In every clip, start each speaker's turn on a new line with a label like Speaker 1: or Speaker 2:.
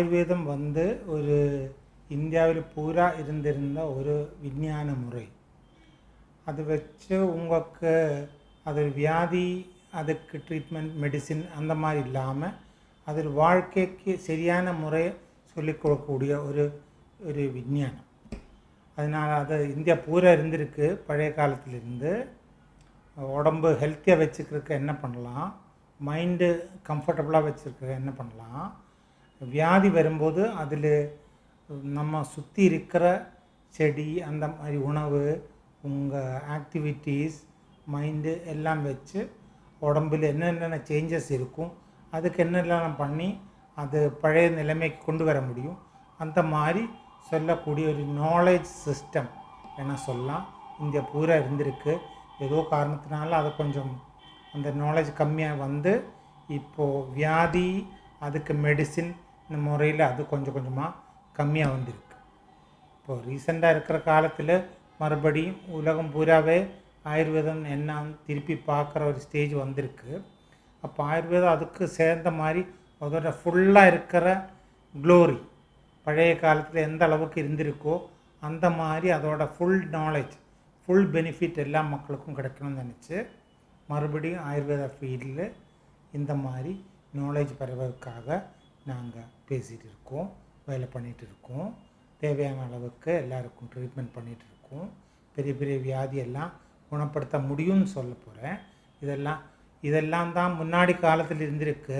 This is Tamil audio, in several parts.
Speaker 1: ஆயுர்வேதம் வந்து ஒரு இந்தியாவில் பூரா இருந்திருந்த ஒரு விஞ்ஞான முறை அது வச்சு உங்களுக்கு அது வியாதி அதுக்கு ட்ரீட்மெண்ட் மெடிசின் அந்த மாதிரி இல்லாமல் அது வாழ்க்கைக்கு சரியான முறையை சொல்லிக் கொடுக்கக்கூடிய ஒரு ஒரு விஞ்ஞானம் அதனால் அது இந்தியா பூரா இருந்திருக்கு பழைய காலத்திலிருந்து உடம்பு ஹெல்த்தியாக வச்சுக்கிறதுக்கு என்ன பண்ணலாம் மைண்டு கம்ஃபர்டபுளாக வச்சுருக்க என்ன பண்ணலாம் வியாதி வரும்போது அதில் நம்ம சுற்றி இருக்கிற செடி அந்த மாதிரி உணவு உங்கள் ஆக்டிவிட்டீஸ் மைண்டு எல்லாம் வச்சு உடம்பில் என்னென்ன சேஞ்சஸ் இருக்கும் அதுக்கு என்னெல்லாம் பண்ணி அது பழைய நிலைமைக்கு கொண்டு வர முடியும். அந்த மாதிரி சொல்லக்கூடிய ஒரு நாலேஜ் சிஸ்டம் என்ன சொல்லலாம். இந்தியா பூரா இருந்திருக்கு. ஏதோ காரணத்தினால அது கொஞ்சம் அந்த நாலேஜ் கம்மியாக வந்து இப்போது வியாதி அதுக்கு மெடிசின் இந்த முறையில் அது கொஞ்சம் கொஞ்சமாக கம்மியாக வந்திருக்கு. இப்போது ரீசெண்டாக இருக்கிற காலத்தில் மறுபடியும் உலகம் பூராவே ஆயுர்வேதம் என்னன்னு திருப்பி பார்க்குற ஒரு ஸ்டேஜ் வந்திருக்கு. அப்போ ஆயுர்வேதம் அதுக்கு சேர்ந்த மாதிரி அதோட ஃபுல்லாக இருக்கிற க்ளோரி பழைய காலத்தில் எந்த அளவுக்கு இருந்திருக்கோ அந்த மாதிரி அதோட ஃபுல் நாலேஜ் ஃபுல் பெனிஃபிட் எல்லா மக்களுக்கும் கிடைக்கணும்னு நினச்சி மறுபடியும் ஆயுர்வேத ஃபீல்டில் இந்த மாதிரி நாலேஜ் பெறுவதற்காக நாங்கள் பேசிகிட்டு இருக்கோம் வேலை பண்ணிகிட்டு இருக்கோம். தேவையான அளவுக்கு எல்லாருக்கும் ட்ரீட்மெண்ட் பண்ணிகிட்டு இருக்கோம். பெரிய பெரிய வியாதியெல்லாம் குணப்படுத்த முடியும்னு சொல்ல போகிறேன் இதெல்லாம் இதெல்லாம் தான் முன்னாடி காலத்தில் இருந்திருக்கு.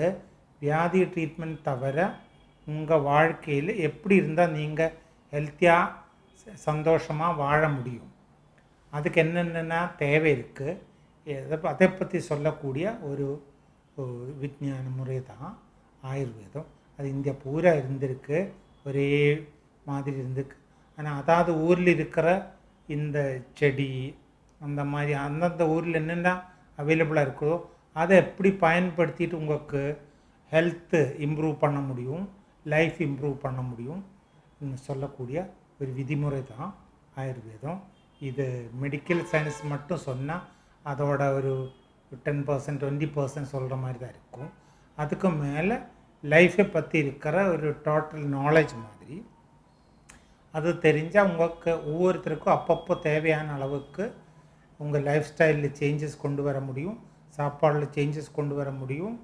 Speaker 1: வியாதி ட்ரீட்மெண்ட் தவிர உங்கள் வாழ்க்கையில் எப்படி இருந்தால் நீங்கள் ஹெல்த்தியாக சந்தோஷமாக வாழ முடியும்? அதுக்கு என்னென்னா தேவை இருக்குது எதை அதை பற்றி சொல்லக்கூடிய ஒரு ஒரு விஞ்ஞான முறை தான். ஆயுர்வேதம். அது இந்தியா பூரா இருந்திருக்கு. ஒரே மாதிரி இருந்திருக்கு. ஆனால் அதாவது ஊரில் இருக்கிற இந்த செடி அந்த மாதிரி அந்தந்த ஊரில் என்னென்ன அவைலபிளாக இருக்குதோ அதை எப்படி பயன்படுத்திட்டு உங்களுக்கு ஹெல்த்து இம்ப்ரூவ் பண்ண முடியும் லைஃப் இம்ப்ரூவ் பண்ண முடியும் சொல்லக்கூடிய ஒரு விதிமுறை தான் ஆயுர்வேதம். இது மெடிக்கல் சயின்ஸ் மட்டும் சொன்னால் அதோட ஒரு டென் பர்சன்ட் டுவெண்ட்டி பர்சன்ட் சொல்கிற மாதிரி தான் இருக்கும். அதுக்கு மேலே லைஃப்பை பற்றி இருக்கிற ஒரு டோட்டல் நாலேஜ் மாதிரி. அது தெரிஞ்சால் உங்களுக்கு ஒவ்வொருத்தருக்கும் அப்பப்போ தேவையான அளவுக்கு உங்கள் லைஃப் ஸ்டைலில் சேஞ்சஸ் கொண்டு வர முடியும். சாப்பாடில் சேஞ்சஸ் கொண்டு வர முடியும்.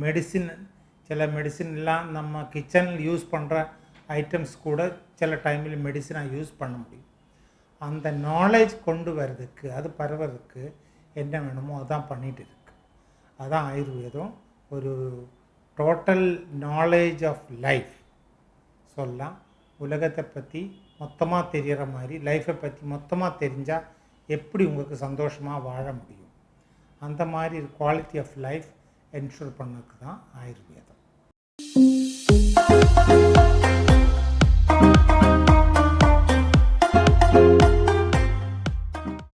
Speaker 1: மெடிசின் சில மெடிசின்லாம் நம்ம கிச்சனில் யூஸ் பண்ணுற ஐட்டம்ஸ் கூட சில டைமில் மெடிசினாக யூஸ் பண்ண முடியும். அந்த நாலேஜ் கொண்டு வர்றதுக்கு அது பரவறதுக்கு என்ன வேணுமோ அதான் பண்ணிகிட்டு இருக்கு. அதான் ஆயுர்வேதம். ஒரு டோட்டல் நாலேஜ் ஆஃப் லைஃப் சொல்லலாம் உலகத்தை பற்றி மொத்தமாக தெரிகிற மாதிரி லைஃப்பை பற்றி மொத்தமாக தெரிஞ்சால் எப்படி உங்களுக்கு சந்தோஷமாக வாழ முடியும்? அந்த மாதிரி குவாலிட்டி ஆஃப் லைஃப் என்ஷூர் பண்ணதுக்கு தான் ஆயுர்வேதம்.